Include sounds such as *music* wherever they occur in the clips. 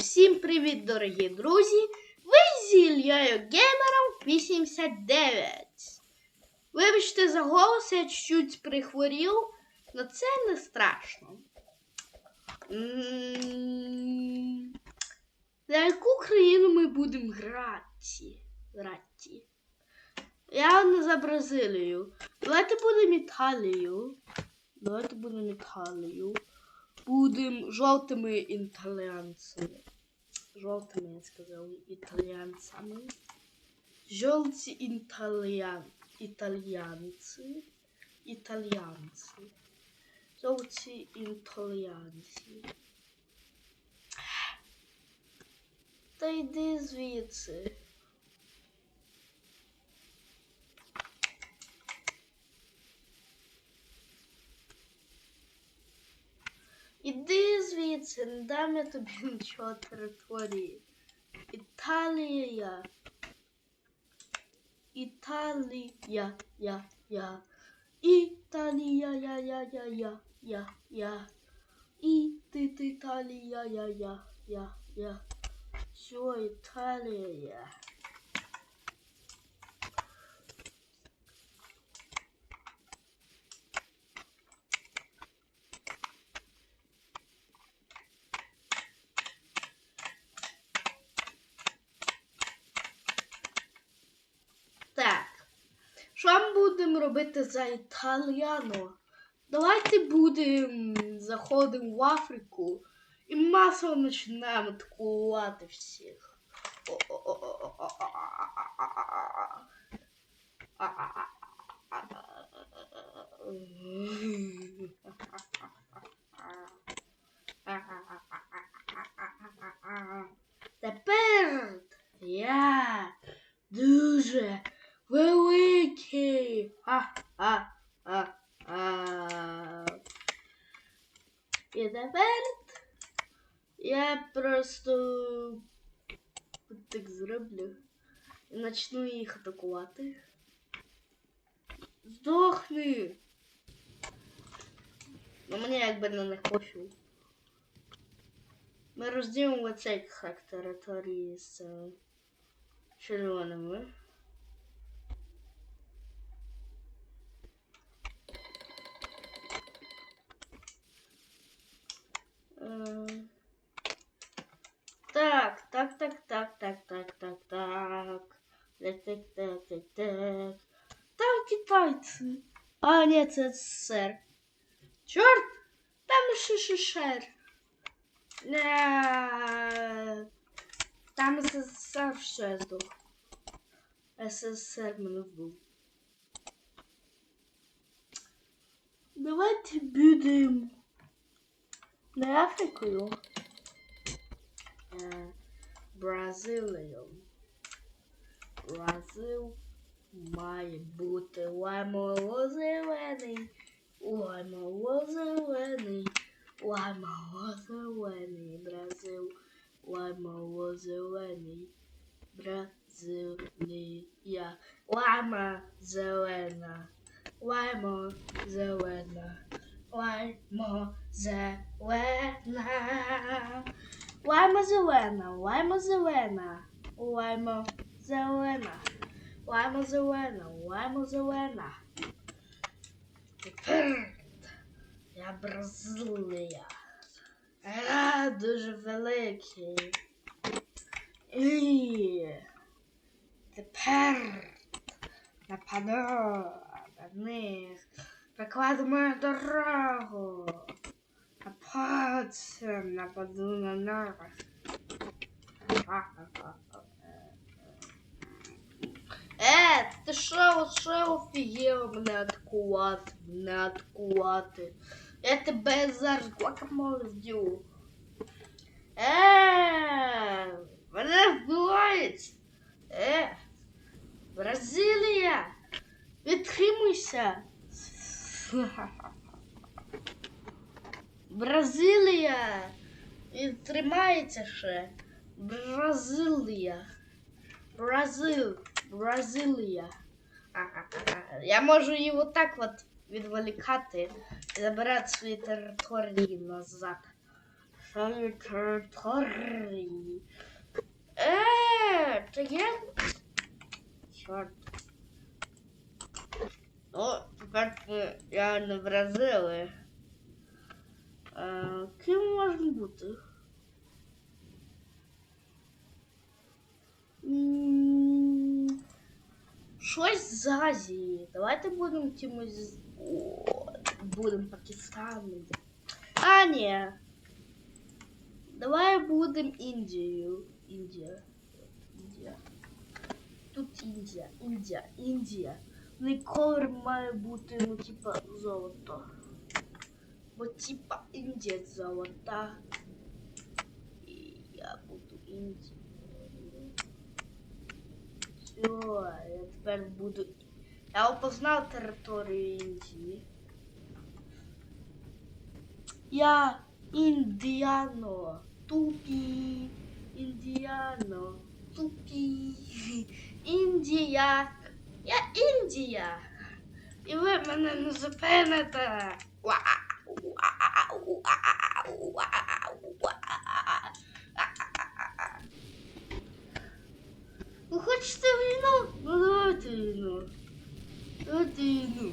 Всім привіт, дорогі друзі! Ви з Ільєю Геймером 89. Вибачте за голос, я чуть прихворів, але це не страшно. За яку країну ми будемо грати? грати? Я не за Бразилію. Давайте будемо Італію. Давайте будемо Італію. Будемо жовтими італіянцями. Жовтими, я сказав, італіянцями. Жовті італіян... італіянці. Італіянці. Жовті італіянці. Та йди звідси. Іди звідси, не дам я тобі *laughs* нічого території. Італія. Італія, я, я. Італія, я, я, я, я, я, я. І ти, ти, Італія, я, я, я, я. Що Італія? Так. Що ми будемо робити за італіано? Давайте будемо заходимо в Африку і масово починаємо атакувати всіх. Тепер я дуже великий. Ха-ха-ха. І тепер я просто так зроблю і почну їх атакувати. Здохни! Ну мені якби на них пофіг. Ми розділимо цей хак території з е, червоними. А, ні, це СССР. Чорт! Там ШШР. Там СССР ще здох. СССР мене вбив. Давайте будемо не Африкою. Е, Бразилією. Бразил має бути лаймово зелений. Лаймово зелений. Лаймово зелений. Бразил. Лаймово зелений. Бразилія. Лайма зелена. Лаймо зелена. Лаймо зелена. Лайма зелена, лайма зелена, лайма зелена, лайма зелена, лайма зелена. Тепер я Бразилія. Я дуже великий. І тепер нападу на них. Прикладемо дорогу. А потім нападу на нас. Е, ти що, що офігів мене атакувати, мене атакувати? Я тебе зараз гуакамоле вдю. Е, мене вбивають. Е, Бразилія, відтримуйся. *laughs* Бразилія і тримається ще. Бразилія. Бразил. Бразилія. Я можу її отак от відволікати і забирати свої території назад. Свої території. Е, це я? Чорт. Ну, тепер ми реально вразили. Е, ким можна бути? Щось з Азії. Давайте будемо чимось. з- О, будемо Пакистаном. А, ні. Давай будемо Індією. Індія. Індія. Тут Індія, Індія, Індія. Ну і колір має бути, ну, типа, золото. Бо типа Індія золота. І я буду Індією. Все, я тепер буду. Я опознав територію Індії. Я індіано. Тупі. Індіано. Тупі. Індія. Я Індія. І ви мене не зупините. Вау, вау, вау, вау. Ви хочете війну? Ну давайте війну. Давайте війну.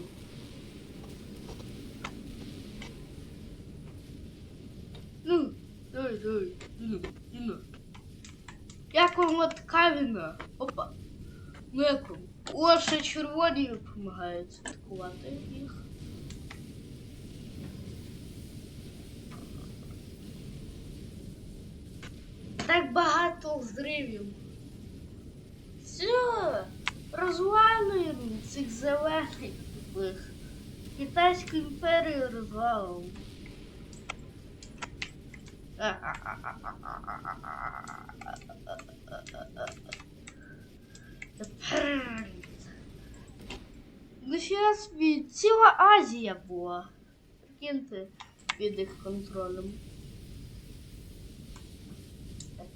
Ну, давай, давай, війну, війну. Як вам от така? Опа. Ну як вам? О, ще червоні допомагають атакувати їх. Так багато взривів. Все, розвалюємо цих зелених. Китайську імперію розвалом. Тепер. Ну від ціла Азія була. Прикиньте під їх контролем.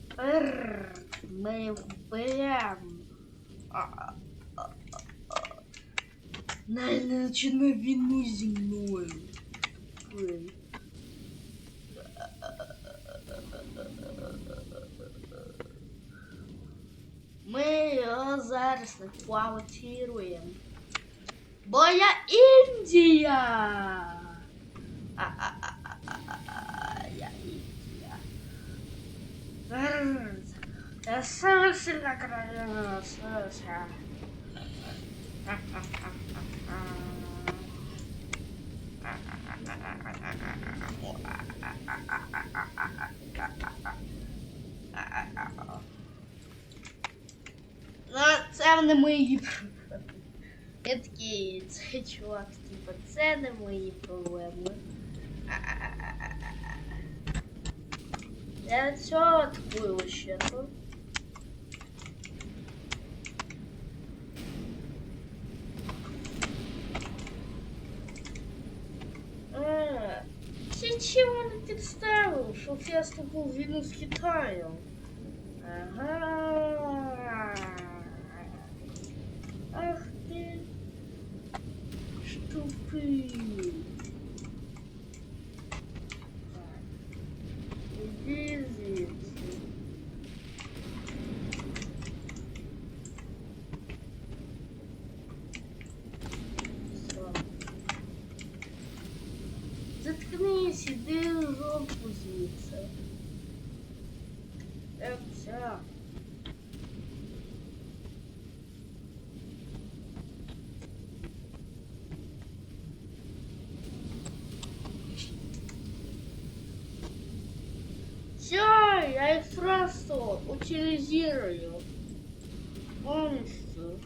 Тепер ми вберемо. Най не починай війну зі мною. Ой. Ми його зараз не провоцируємо. Бо я Індія. А-а-а-а-а-а, Я Індія. Зараз. Я сама сильна країна. Слушай. Ну, це не мої проблеми. Я такий, цей чувак, типа, це не мої проблеми. Я цього атакую вообще-то. Чи чого не підставив, щоб я вступив в війну з Китаєм? Ага. Іди жопу звідси. Е, все. Все, я их просто утилизирую. Полностью.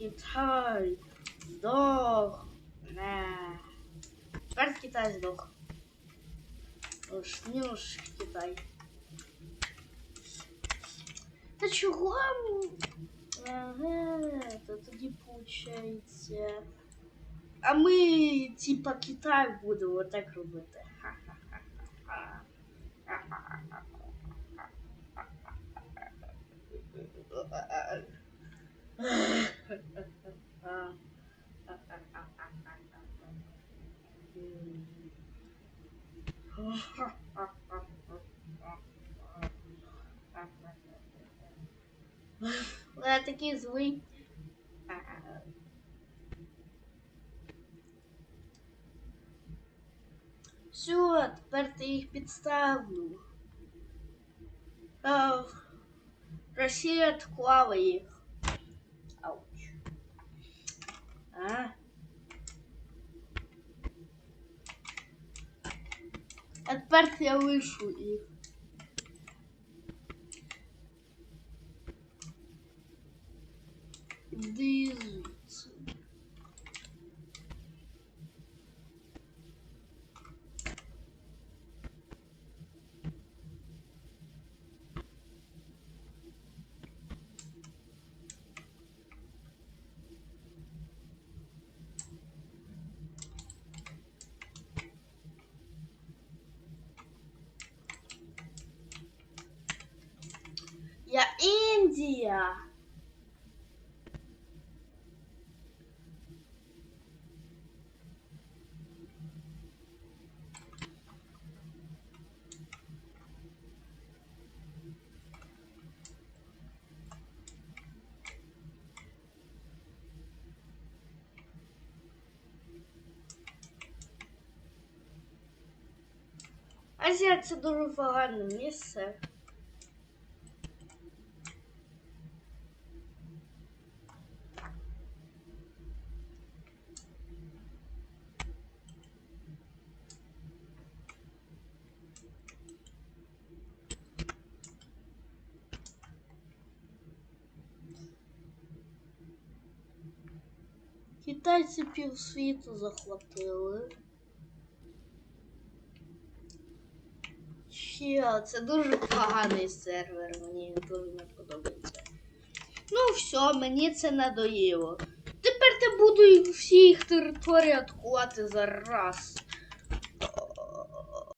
Китай сдох. На. Тепер Китай здох. Уж Китай. Та чого? Ага, то тоді получається. А ми, типа, Китай будемо так робити. Ха-ха-ха-ха. Я такий злий. Все, тепер ти їх підставлю. А, Росія відклала їх. Ауч. А? А тепер я лишу їх. Дизуться. Я Індія. Азія це дуже погане місце. Китайці півсвіту захватили. Ще, це дуже поганий сервер, мені дуже не подобається. Ну все, мені це надоїло. Тепер я буду всіх всі їх території атакувати за раз.